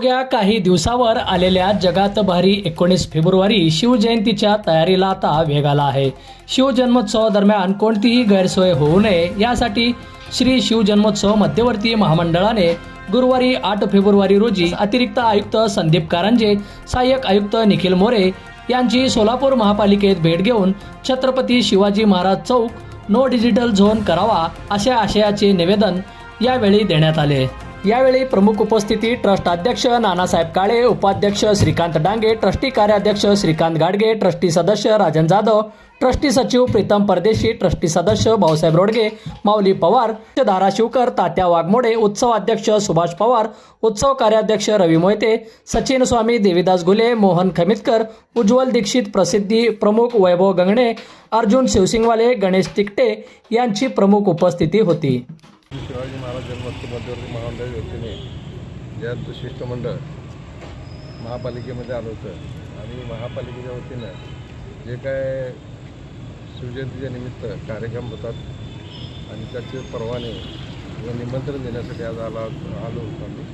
अवघ्या काही दिवसावर आलेल्या जगात भारी एकोणीस फेब्रुवारी शिवजयंतीच्या तयारीला आता वेग आला आहे. शिवजन्मोत्सव दरम्यान कोणतीही गैरसोय होऊ नये यासाठी श्री शिवजन्मोत्सव मध्यवर्ती महामंडळाने गुरुवारी आठ फेब्रुवारी रोजी अतिरिक्त आयुक्त संदीप कारंजे सहाय्यक आयुक्त निखिल मोरे यांची सोलापूर महापालिकेत भेट घेऊन Chhatrapati Shivaji Maharaj Chowk no digital zone करावा अशा आशयाचे निवेदन यावेळी देण्यात आले. यावेळी प्रमुख उपस्थिती ट्रस्ट अध्यक्ष नानासाहेब काळे उपाध्यक्ष श्रीकांत डांगे ट्रस्टी कार्याध्यक्ष श्रीकांत गाडगे ट्रस्टी सदस्य राजन जाधव ट्रस्टी सचिव प्रीतम परदेशी ट्रस्टी सदस्य भाऊसाहेब रोडगे माऊली पवार धाराशिवकर तात्या वाघमोडे उत्सव अध्यक्ष सुभाष पवार उत्सव कार्याध्यक्ष रवी मोहिते सचिन स्वामी देवीदास घुले मोहन खमितकर उज्ज्वल दीक्षित प्रसिद्धी प्रमुख वैभव गंगणे अर्जुन शिवसिंगवाले गणेश तिकटे यांची प्रमुख उपस्थिती होती. शिवाजी मध्यवर्ती महामंडळाच्या वतीने जे शिष्टमंडळ महापालिकेमध्ये आलं होतं आणि महापालिकेच्या वतीनं जे काय शिवजयंतीच्या निमित्त कार्यक्रम होतात आणि त्याचे परवाने व निमंत्रण देण्यासाठी आज आला आलो होतो आम्ही.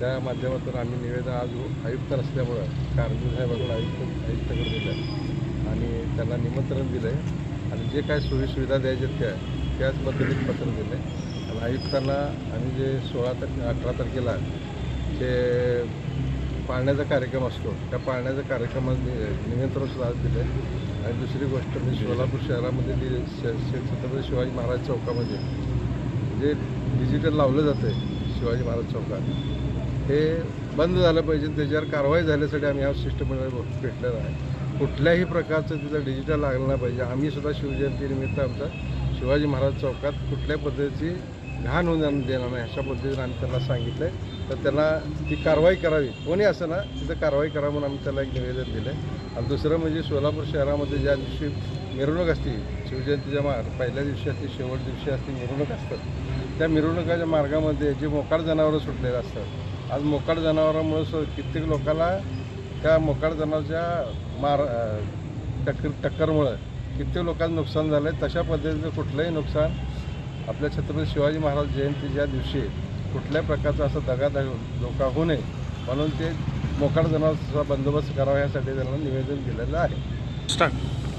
त्या माध्यमातून आम्ही निवेदन आज आयुक्त नसल्यामुळं कारंजी साहेबाकडून आयुक्त आयुक्ताकडे दिलं आणि त्यांना निमंत्रण दिलं आहे आणि जे काय सोयीसुविधा द्यायच्या त्या त्याच पद्धतीत पत्र दिलं आहे आणि आयुक्तांना आम्ही जे सोळा तारखे अठरा तारखेला जे पाळण्याचा कार्यक्रम असतो त्या पाळण्याच्या कार्यक्रमात नि- निमंत्रण सुद्धा आज दिलं आहे आणि दुसरी गोष्ट म्हणजे सोलापूर शहरामध्ये जे छत्रपती शिवाजी महाराज चौकामध्ये जे डिजिटल लावलं जातं आहे शिवाजी महाराज चौकात हे बंद झालं पाहिजे. त्याच्यावर कारवाई झाल्यासाठी आम्ही हा शिष्टमंडळ भेटलेला आहे. कुठल्याही प्रकारचं तिथं डिजिटल लागलं नाही पाहिजे. आम्ही सुद्धा शिवजयंतीनिमित्त आमचा शिवाजी महाराज चौकात कुठल्या पद्धतीची घाण होऊन जाणं देणार नाही अशा पद्धतीने आम्ही त्यांना सांगितलं आहे तर त्यांना ती कारवाई करावी. कोणी असं ना तिथं कारवाई करा म्हणून आम्ही त्याला एक निवेदन दिलं आहे आणि दुसरं म्हणजे सोलापूर शहरामध्ये ज्या दिवशी मिरवणूक असते शिवजयंतीच्या मार पहिल्या दिवशी असते शेवट दिवशी असते मिरवणूक असतात. त्या मिरवणुकाच्या मार्गामध्ये जे मोकाड जनावरं सुटलेले असतात. आज मोकाड जनावरांमुळे सु कित्येक लोकांना त्या मोकाड जनावरच्या मार टक्कर टक्करमुळं कित्येक लोकांचं नुकसान झालं आहे तशा पद्धतीचं कुठलंही नुकसान आपल्या छत्रपती शिवाजी महाराज जयंतीच्या दिवशी कुठल्याही प्रकारचा असं दगादग धोका होऊ नये म्हणून ते मोकाट जनावरचा बंदोबस्त करावा यासाठी त्यांना निवेदन दिलेलं आहे.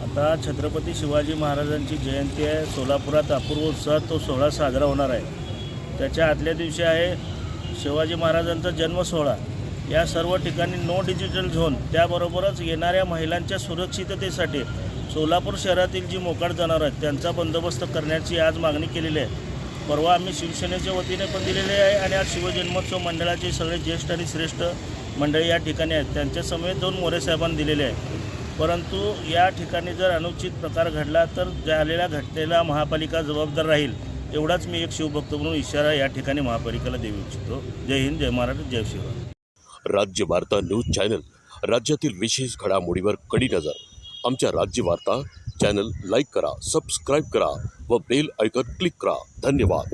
आता छत्रपती शिवाजी महाराजांची जयंती आहे. सोलापुरात अपूर्व उत्साहात तो सोहळा साजरा होणार आहे. त्याच्या आदल्या दिवशी आहे शिवाजी महाराजांचा जन्म सोहळा. या सर्व ठिकाणी नो डिजिटल झोन त्याबरोबरच येणाऱ्या महिलांच्या सुरक्षिततेसाठी सोलापूर शहरातील जी मोकाट जाणार आहेत त्यांचा बंदोबस्त करण्याची आज मागणी केलेली आहे. परवा आम्ही शिवसेनेच्या वतीने पण दिलेले आहे आणि आज शिवजन्मोत्सव मंडळाचे सगळे ज्येष्ठ आणि श्रेष्ठ मंडळी या ठिकाणी आहेत. त्यांच्यासमवेत दोन मोरेसाहेबांनी दिलेले आहे. परंतु या ठिकाणी जर अनुचित प्रकार घडला तर झालेल्या घटनेला महापालिका जबाबदार राहील एवढाच मी एक शिवभक्त म्हणून इशारा या ठिकाणी महापालिकेला देऊ इच्छितो. जय हिंद जय महाराष्ट्र जय शिवराय राज्य वार्ता न्यूज चॅनल राज्यातील विशेष घडामोडीवर कडी नजर. आमच्या राज्य वार्ता चॅनल लाईक करा सबस्क्राईब करा व बेल ऐकत क्लिक करा. धन्यवाद.